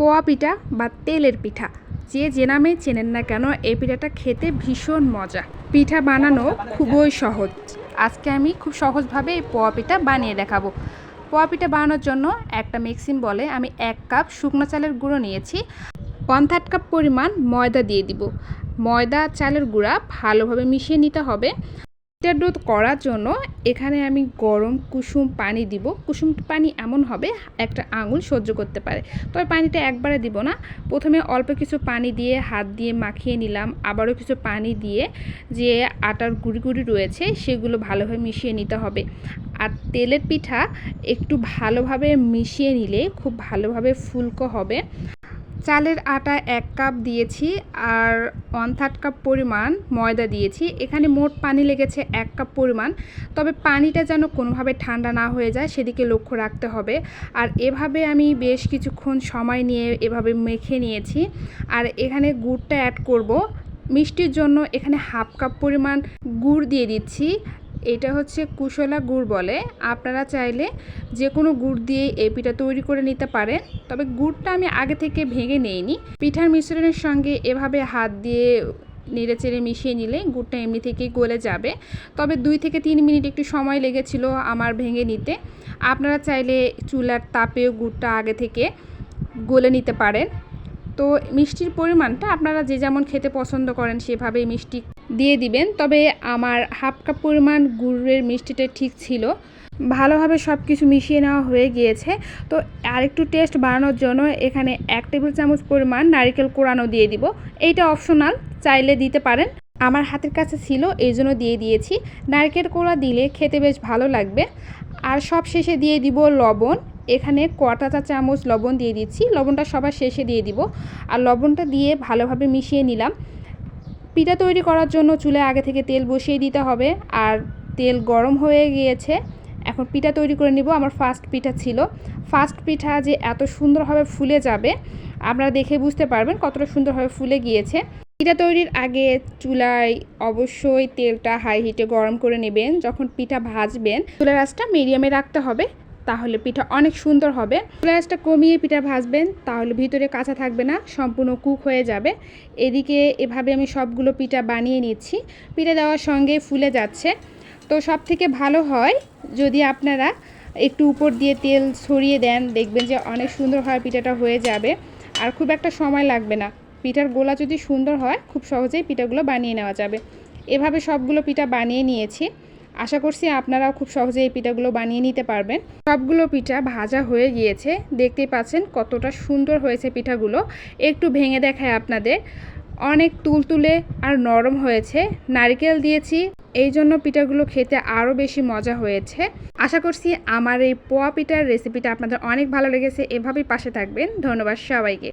পোয়া পিঠা বা তেলের পিঠা, যে যে নামে চেনেন না কেন, এই পিঠাটা খেতে ভীষণ মজা। পিঠা বানানো খুবই সহজ। আজকে আমি খুব সহজভাবে এই পোয়া পিঠা বানিয়ে দেখাবো। পোয়া পিঠা বানানোর জন্য একটা মিক্সিং বলে আমি এক কাপ শুকনো চালের গুঁড়ো নিয়েছি। ওয়ান থার্ড কাপ পরিমাণ ময়দা দিয়ে দিব। ময়দা, চালের গুঁড়া ভালোভাবে মিশিয়ে নিতে হবে। পিঠার দুধ করার জন্য এখানে আমি গরম কুসুম পানি দিব। কুসুম পানি এমন হবে, একটা আঙুল সহ্য করতে পারে। তবে পানিটা একবারে দিব না। প্রথমে অল্প কিছু পানি দিয়ে হাত দিয়ে মাখিয়ে নিলাম। আবারও কিছু পানি দিয়ে যে আটার গুঁড়ি গুঁড়ি রয়েছে, সেগুলো ভালোভাবে মিশিয়ে নিতে হবে। আর তেলের পিঠা একটু ভালোভাবে মিশিয়ে নিলে খুব ভালোভাবে ফুলকো হবে। চালের আটা এক কাপ দিয়েছি আর ওয়ান থার্ড কাপ পরিমাণ ময়দা দিয়েছি। এখানে মোট পানি লেগেছে এক কাপ পরিমাণ। তবে পানিটা যেন কোনোভাবে ঠান্ডা না হয়ে যায়, সেদিকে লক্ষ্য রাখতে হবে। আর এভাবে আমি বেশ কিছুক্ষণ সময় নিয়ে এভাবে মেখে নিয়েছি। আর এখানে গুড়টা অ্যাড করব। মিষ্টির জন্য এখানে হাফ কাপ পরিমাণ গুড় দিয়ে দিচ্ছি। এটা হচ্ছে কুশলা গুড় বলে। আপনারা চাইলে যে কোনো গুড় দিয়ে এই পিঠা তৈরি করে নিতে পারেন। তবে গুড়টা আমি আগে থেকে ভেঙে নেইনি। পিঠার মিশ্রণের সঙ্গে এভাবে হাত দিয়ে নেড়ে চেড়ে মিশিয়ে নিলে গুড়টা এমনি থেকেই গলে যাবে। তবে দুই থেকে তিন মিনিট একটু সময় লেগেছিল আমার ভেঙে নিতে। আপনারা চাইলে চুলার তাপেও গুড়টা আগে থেকে গলে নিতে পারেন। তো মিষ্টির পরিমাণটা আপনারা যে যেমন খেতে পছন্দ করেন সেভাবেই মিষ্টি দিয়ে দিবেন। তবে আমার হাফ কাপ পরিমাণ গুড়ের মিষ্টিটা ঠিক ছিল। ভালোভাবে সব কিছু মিশিয়ে নেওয়া হয়ে গিয়েছে। তো আরেকটু টেস্ট বাড়ানোর জন্য এখানে এক টেবিল চামচ পরিমাণ নারিকেল কোরানো দিয়ে দিব। এইটা অপশনাল, চাইলে দিতে পারেন। আমার হাতের কাছে ছিল, এই জন্য দিয়ে দিয়েছি। নারকেল কোড়া দিলে খেতে বেশ ভালো লাগবে। আর সব শেষে দিয়ে দিব লবণ। এখানে কটা চা চামচ লবণ দিয়ে দিচ্ছি। লবণটা সবার শেষে দিয়ে দিব। আর লবণটা দিয়ে ভালোভাবে মিশিয়ে নিলাম। পিঠা তৈরি করার জন্য চুলে আগে থেকে তেল বসিয়ে দিতে হবে। আর তেল গরম হয়ে গিয়েছে, এখন পিঠা তৈরি করে নিব। আমার ফার্স্ট পিঠা ছিল। ফার্স্ট পিঠা যে এত সুন্দরভাবে ফুলে যাবে, আপনারা দেখে বুঝতে পারবেন কতটা সুন্দরভাবে ফুলে গিয়েছে। পিঠা তৈরির আগে চুলায় অবশ্যই তেলটা হাই হিটে গরম করে নেবেন। যখন পিঠা ভাজবেন, চুলার আঁচটা মিডিয়ামে রাখতে হবে। তাহলে পিঠা অনেক সুন্দর হবে। আঁচটা কমিয়ে পিঠা ভাজবেন, তাহলে ভিতরে কাঁচা থাকবে না, সম্পূর্ণ কুক হয়ে যাবে। এদিকে এভাবে আমি সবগুলো পিঠা বানিয়ে নিচ্ছি। পিঠা দেওয়ার সঙ্গে ফুলে যাচ্ছে। তো সব থেকে ভালো হয়, যদি আপনারা একটু উপর দিয়ে তেল ছড়িয়ে দেন, দেখবেন যে অনেক সুন্দরভাবে পিঠাটা হয়ে যাবে। আর খুব একটা সময় লাগবে না। পিঠার গোলা যদি সুন্দর হয়, খুব সহজেই পিঠাগুলো বানিয়ে নেওয়া যাবে। এভাবে সবগুলো পিঠা বানিয়ে নিয়েছি। আশা করছি আপনারাও খুব সহজে এই পিঠাগুলো বানিয়ে নিতে পারবেন। সবগুলো পিঠা ভাজা হয়ে গিয়েছে। দেখতেই পাচ্ছেন কতটা সুন্দর হয়েছে পিঠাগুলো। একটু ভেঙে দেখায় আপনাদের। অনেক তুলতুলে আর নরম হয়েছে। নারকেল দিয়েছি। এই জন্য পিঠাগুলো খেতে আরও বেশি মজা হয়েছে। আশা করছি আমার এই পোয়া পিঠার রেসিপিটা আপনাদের অনেক ভালো লেগেছে। এভাবেই পাশে থাকবেন। ধন্যবাদ সবাইকে।